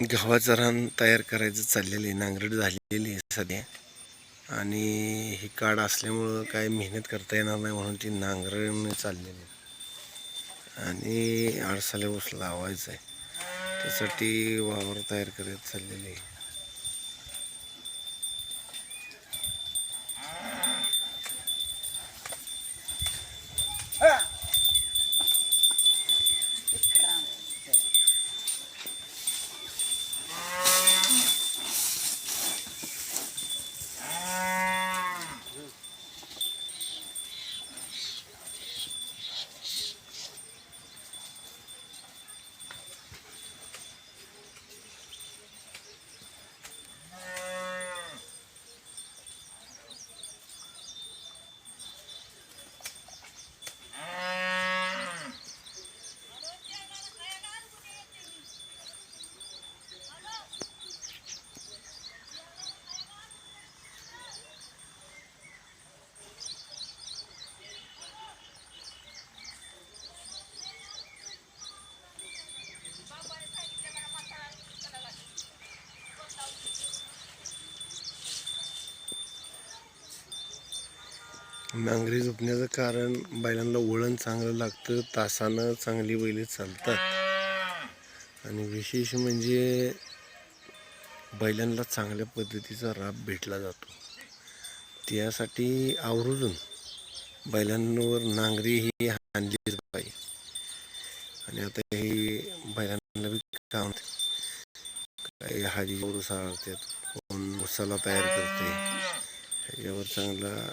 गव्हाचं रान तयार करायचं चाललेलं आहे. नांगरट झालेली आहे सध्या. आणि ही काड असल्यामुळं काय मेहनत करता येणार नाही म्हणून ती नांगरण चाललेली आहे. आणि आळसाला ऊस लावायचं आहे. त्यासाठी वावर तयार करत चाललेली आहे. नांगरी झोपण्याचं कारण बैलांना वळण चांगलं लागतं तासानं चांगली बैल चालतात. आणि विशेष म्हणजे बैलांना चांगल्या पद्धतीचा राब भेटला जातो. त्यासाठी आवर्जून बैलांवर नांगरी ही आणलीच पाहिजे. आणि आता हे बैलांना बी काम काही हाजी साळतात कोण मसाला तयार करते ह्याच्यावर चांगला